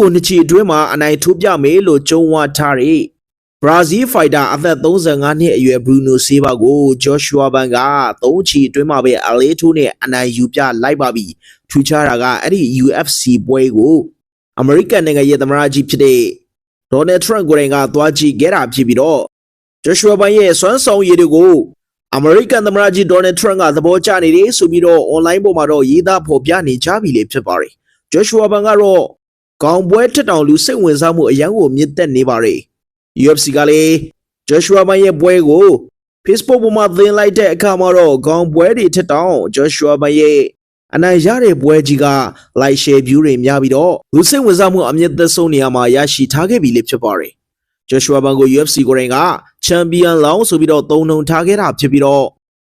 ကိုနှစ်ချီအတွင်းမှာအနိုင်ထိုးပြမယ်လို့ကြုံဝါထားတဲ့ဘရာဇီးဖိုက်တာအသက်35နှစ်အရွယ်ဘရူနိုဆေးဘာကိုဂျော့ရှွာဘန်က3ချီအတွင်းမှာပဲအလေးထိုးနဲ့အနိုင်ယူပြလိုက်ပါပြီထူးခြားတာကအဲ့ဒီ UFC ပွဲကိုအမေရိကန်နိုင်ငံရဲ့သမ္မတကြီးဖြစ်တဲ့ဒေါ်နယ်ထရန့်ကိုယ်တိုင်ကသွားကြည့်ခဲ့တာဖြစ်ပြီးတော့ဂျော့ရှွာဘန်ရဲ့စွမ်းဆောင်ရည်တွေကိုအမေရိကန်သမ္မတကြီးဒေါ်နယ်ထရန့်ကသဘောကျနေတယ်ဆိုပြီးတော့ online ပေါ်မှာတော့ရေးသားဖော်ပြနေကြပြီလေဖြစ်ပါတယ်ဂျော့ရှွာဘန်ကတော့ ကောင်ပွဲထက်တောင်လူစိတ်ဝင်စားမှုအရန်ကိုမြင့်တက်နေပါလေ UFC ကလည်း Joshua ဘန်ရဲ့ပွဲကို Facebook ပေါ်မှာသင်လိုက်တဲ့အခါမှာတော့ကောင်ပွဲတွေထက်တောင် Joshua ဘန်ရဲ့အနိုင်ရတဲ့ပွဲကြီးက like share view တွေများပြီးတော့လူစိတ်ဝင်စားမှုအမြင့်သက်ဆုံးနေရာမှာရရှိထားခဲ့ပြီလေဖြစ်ပါတယ် Joshua ဘန်ကို UFC ကိုယ်တိုင်က Champion လောင်းဆိုပြီးတော့သုံးနှုံထားခဲ့တာဖြစ်ပြီးတော့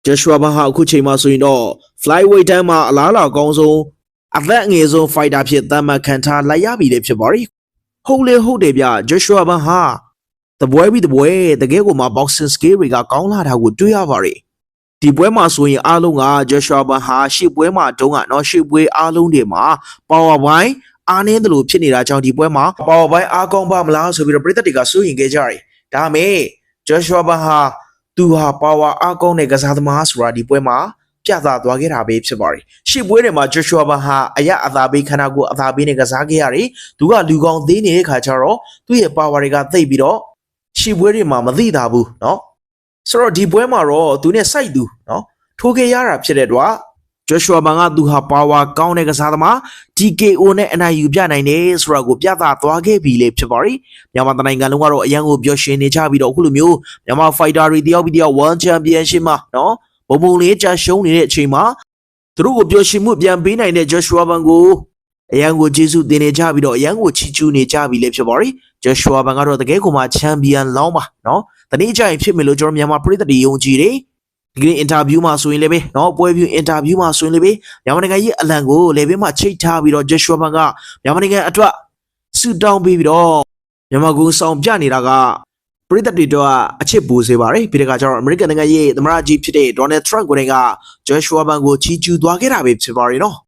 Joshua ဘန်ဟာအခုချိန်မှာဆိုရင်တော့ flyweight တန်းမှာအလားအလာကောင်းဆုံး အသက်အငယ်ဆုံး fighter ဖြစ်သတ်မှတ်ခံထားလိုက်ရပြီလေဖြစ်ပါရီဟုတ်လေဟုတ်တယ်ဗျ Joshua ဘန်ဟာတပွဲပြီးတပွဲတကယ်ကိုမှ boxing skill တွေကကောင်းလာတာကိုတွေ့ရပါရီဒီပွဲမှာဆိုရင်အားလုံးက Joshua ဘန်ဟာရှေ့ပွဲမှာတုန်းကတော့ရှေ့ပွဲအားလုံးတွေမှာ power ဘိုင်းအားနည်းတယ်လို့ဖြစ်နေတာကြောင့်ဒီပွဲမှာ power ဘိုင်းအားကောင်းပါမလားဆိုပြီးတော့ပြည်သက်တွေကစိုးရင်ခဲ့ကြတယ်ဒါပေမဲ့ Joshua ဘန်ဟာသူဟာ power အားကောင်းတဲ့ကစားသမားဆိုတာဒီပွဲမှာ ပြသသွားခဲ့တာပဲဖြစ်ပါတယ်။ရှစ်ပွဲတွေမှာ Joshua ဘန်ဟာအရအသာပေးခန္ဓာကိုယ်အသာပေးနဲ့ကစားခဲ့ရတယ်။သူကလူကောင်းသေးနေတဲ့ခါကျတော့သူ့ရဲ့ power တွေကသိပ်ပြီးတော့ရှစ်ပွဲတွေမှာမသိတာဘူးเนาะ။ဆိုတော့ဒီပွဲမှာတော့သူနဲ့စိုက်သူเนาะထိုးခဲ့ရတာဖြစ်တဲ့တော့ Joshua ဘန်ကသူဟာ power ကောင်းတဲ့ကစားသမား TKO နဲ့အနိုင်ယူပြနိုင်တယ်ဆိုတာကိုပြသသွားခဲ့ပြီလေဖြစ်ပါတယ်။မြန်မာတိုင်းနိုင်ငံလုံးကတော့အရန်ကိုပျော်ရွှင်နေကြပြီးတော့အခုလိုမျိုးမြန်မာ fighter တွေတယောက်ပြီးတယောက် World Championship မှာเนาะ ဘုံဘုံလေးကြာရှုံးနေတဲ့အချိန်မှာသူတို့ကိုပျော်ရွှင်မှုပြန်ပေးနိုင်တဲ့ Joshua ဘန်ကိုအရန်ကိုကျေးဇူးတင်နေကြပြီးတော့အရန်ကိုချီးကျူးနေကြပြီလည်းဖြစ်ပါရီ Joshua ဘန်ကတော့တကယ်ကိုမှချန်ပီယံလောင်းပါနော်။တနေ့ကျရင်ဖြစ်မယ်လို့ကျွန်တော်မြန်မာပြည်သက်တွေယုံကြည်တယ်။ဒီကနေ့အင်တာဗျူးမှာဆိုရင်လည်းပဲနော်ပွဲဖြူအင်တာဗျူးမှာဆိုရင်လည်းပဲမြန်မာနိုင်ငံရဲ့အလံကိုလေဘေးမှာချိတ်ထားပြီးတော့ Joshua ဘန်ကမြန်မာနိုင်ငံအတွက်ဆူတောင်းပေးပြီးတော့မြန်မာကူဆောင်ပြနေတာက ပရိသတ်တွေတော့အချစ်ပူစေပါတယ်ပြီးတဲ့အခါကျတော့အမေရိကန်နိုင်ငံရဲ့သမ္မတကြီးဖြစ်တဲ့ဒေါ်နယ်ထရန့်ကိုယ်တိုင်ကဂျော့ရှွာဘန်ကိုချီးကျူးသွားခဲ့တာပဲဖြစ်ပါတယ်နော်